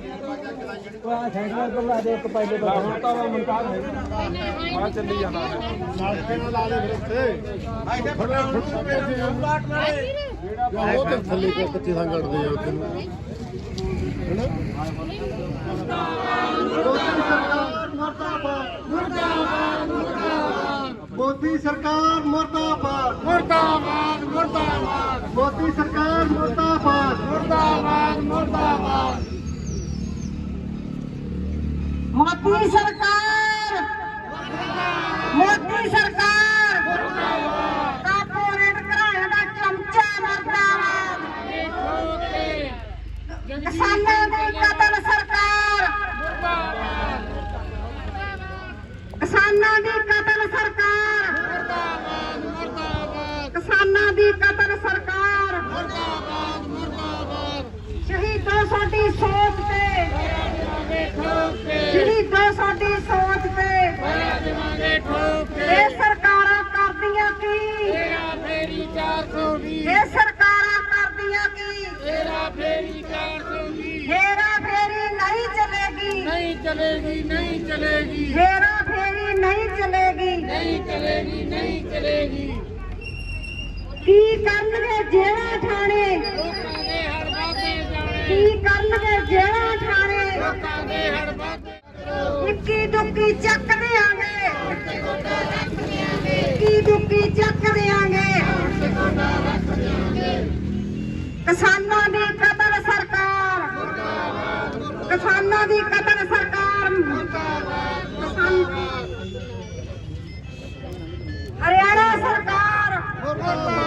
ਆ ਸਾਈਕਲ ਤੋਂ ਲਾ ਦੇ ਇੱਕ ਪਹਿਲੇ ਲਾ ਹੁਣ ਤਾਂ ਉਹ ਮਨਕਾਰ ਹੈ ਆ ਚੱਲੀ ਜਾਂਦਾ ਨਾਲਕੇ ਨਾਲ ਲਾ ਦੇ ਫਿਰ ਉੱਥੇ ਫੜਾ ਫੜਾ ਪੈਸੇ ਆ ਉਹ ਤੇ ਥੱਲੇ ਕੋ ਕੱਚੇ ਸੰਗ ਕੱਢਦੇ ਆ ਉੱਥੇ ਨੂੰ ਹੈਨਾ ਮੋਦੀ ਸਰਕਾਰ ਮੁਰਦਾਬਾਦ। ਮੁਰਦਾਬਾਦ ਮੁਰਦਾਬਾਦ। ਮੋਦੀ ਸਰਕਾਰ ਮੁਰਦਾਬਾਦ। ਮੁਰਦਾਬਾਦ ਮੁਰਦਾਬਾਦ। ਮੋਦੀ ਸਰਕਾਰ। ਮੋਦੀ ਸਰਕਾਰ। ਕਾਰਪੋਰੇਟ ਘਰਾਣੇ ਦਾ ਚਮਚਾ ਮਰਦਾਬਾਦ ਕਿਸਾਨਾਂ ਦੀ ਕਤਲ ਸਰਕਾਰ। चलेगी नहीं चलेगी हेरा फेरी नहीं चलेगी नहीं चलेगी नहीं चलेगी की करनगे जेड़ा ठाणे ਲੋਕਾਂ ਦੇ ਹਰ ਵਾਦੇ ਜਾਣੇ। की करनगे जेड़ा ठाणे ਲੋਕਾਂ ਦੇ ਹਰ ਵਾਦੇ ਕਰੋ ਇੱਕੀ ਦੁੱਕੀ ਚੱਕ ਦਿਆਂਗੇ। ਤੇ ਗੋਡਾ ਰੱਖ ਦਿਆਂਗੇ। ਇੱਕੀ ਦੁੱਕੀ ਚੱਕ ਦਿਆਂਗੇ ਤੇ ਗੋਡਾ ਰੱਖ ਦਿਆਂਗੇ। ਕਿਸਾਨਾਂ ਦੀ ਕਦਰ ਸਰਕਾਰ। ਕਿਸਾਨਾਂ ਦੀ ਕਦਰ করবো